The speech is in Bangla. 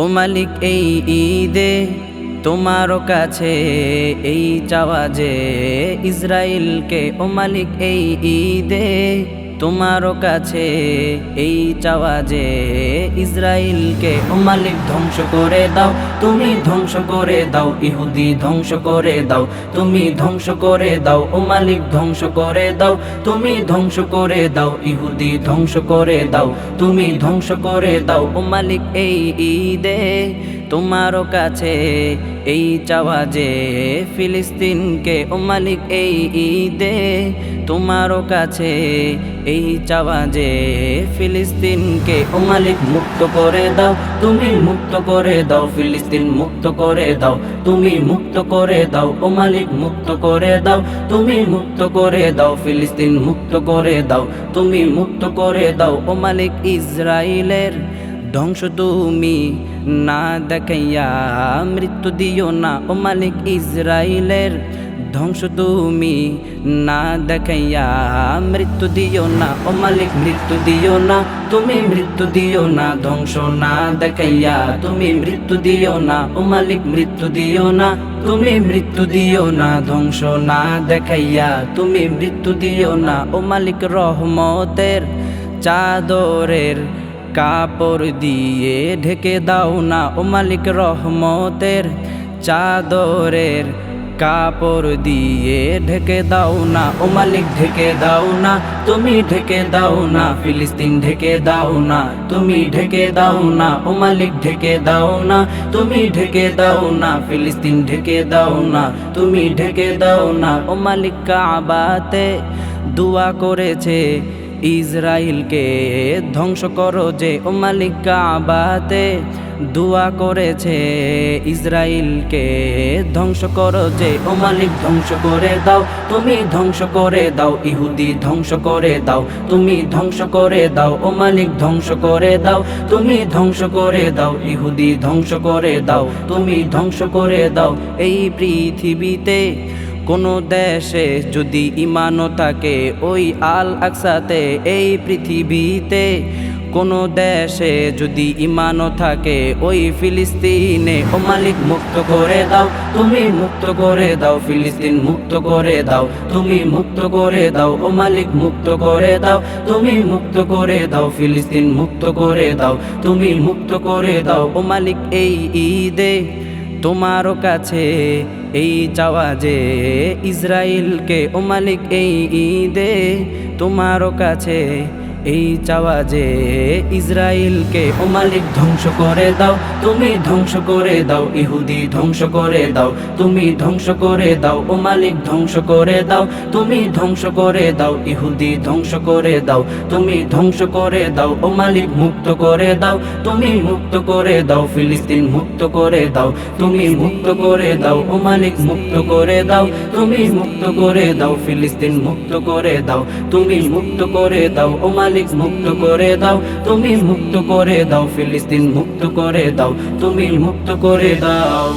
ও মালিক এই ঈদে তোমার কাছে এই চাওয়া যে ইসরায়েলকে ও মালিক এই ঈদে তোমার কাছে এই চাওয়া যে ইসরায়েলকে ও মালিক ধ্বংস করে দাও, তুমি ধ্বংস করে দাও, ইহুদি ধ্বংস করে দাও, তুমি ধ্বংস করে দাও, ও মালিক ধ্বংস করে দাও, তুমি ধ্বংস করে দাও, ইহুদি ধ্বংস করে দাও, তুমি ধ্বংস করে দাও, ও মালিক এই ঈদে তোমার কাছে এই চাওয়া যে ফিলিস্তিনকে, ও মালিক এই ঈদে তোমার কাছে এই চাওয়া যে ফিলিস্তিনকে, ও মালিক মুক্ত করে দাও, তুমি মুক্ত করে দাও, ফিলিস্তিন মুক্ত করে দাও, তুমি মুক্ত করে দাও, ও মালিক মুক্ত করে দাও, তুমি মুক্ত করে দাও, ফিলিস্তিন মুক্ত করে দাও, তুমি মুক্ত করে দাও, ও মালিক ইসরায়েলের ধ্বংস তুমি না দেখাইয়া, মৃত্যু দিও না ও মালিক ইসরায়েলের ধ্বংস তুমি না দেখাইয়া, মৃত্যু দিও না ও মালিক মৃত্যু দিও না। তুমি মৃত্যু দিও না, ধ্বংস না দেখাইয়া, তুমি মৃত্যু দিও না ও মালিক মৃত্যু দিও না। তুমি মৃত্যু দিও না, ধ্বংস না দেখাইয়া, তুমি মৃত্যু দিও না ও মালিক রহমতের চাদরের কাপড় দিয়ে ঢেকে দাও না ও মালিক রহমতের চাদরের কাপড় দিয়ে ঢেকে দাও না ও মালিক ঢেকে দাও না তুমি ঢেকে দাও না ফিলিস্তিন ঢেকে দাও না তুমি ঢেকে দাও না ও মালিক ঢেকে দাও না তুমি ঢেকে দাও না ফিলিস্তিন ঢেকে দাও না তুমি ঢেকে দাও না ও মালিক কাবাতে দোয়া করেছে ইসরায়েলকে ধ্বংস করো যে ও মালিক কাবাতে। দোয়া করেছে ইসরায়েলকে ধ্বংস করো যে ও মালিক ধ্বংস করে দাও। তুমি ধ্বংস করে দাও, ইহুদি ধ্বংস করে দাও। তুমি ধ্বংস করে দাও, ও মালিক ধ্বংস করে দাও। তুমি ধ্বংস করে দাও, ইহুদি ধ্বংস করে দাও। তুমি ধ্বংস করে দাও এই পৃথিবীতে। কোনো দেশে যদি ইমানও থাকে, ওই আল আকসাতে এই পৃথিবীতে কোনো দেশে যদি ইমানও থাকে, ওই ফিলিস্তিনে, ও মালিক মুক্ত করে দাও, তুমি মুক্ত করে দাও, ফিলিস্তিন মুক্ত করে দাও, তুমি মুক্ত করে দাও, ও মালিক মুক্ত করে দাও, তুমি মুক্ত করে দাও, ফিলিস্তিন মুক্ত করে দাও, তুমি মুক্ত করে দাও, ও মালিক এই ঈদে তোমার কাছে এই চাওয়া যে ইসরায়েলকে ও মালিক এই ঈদে তোমার কাছে এই চাওয়া যে ইসরায়েলকে ও মালিক ধ্বংস করে দাও তুমি ধ্বংস করে দাও ইহুদি ধ্বংস করে দাও তুমি ধ্বংস করে দাও ও মালিক ধ্বংস করে দাও তুমি ধ্বংস করে দাও ইহুদি ধ্বংস করে দাও তুমি ধ্বংস করে দাও ও মালিক মুক্ত করে দাও তুমি মুক্ত করে দাও ফিলিস্তিন মুক্ত করে দাও তুমি মুক্ত করে দাও ও মালিক মুক্ত করে দাও তুমি মুক্ত করে দাও ফিলিস্তিন মুক্ত করে দাও তুমি মুক্ত করে দাও ও মালিক মুক্ত করে দাও, তুমি মুক্ত করে দাও, ফিলিস্তিন মুক্ত করে দাও, তুমি মুক্ত করে দাও।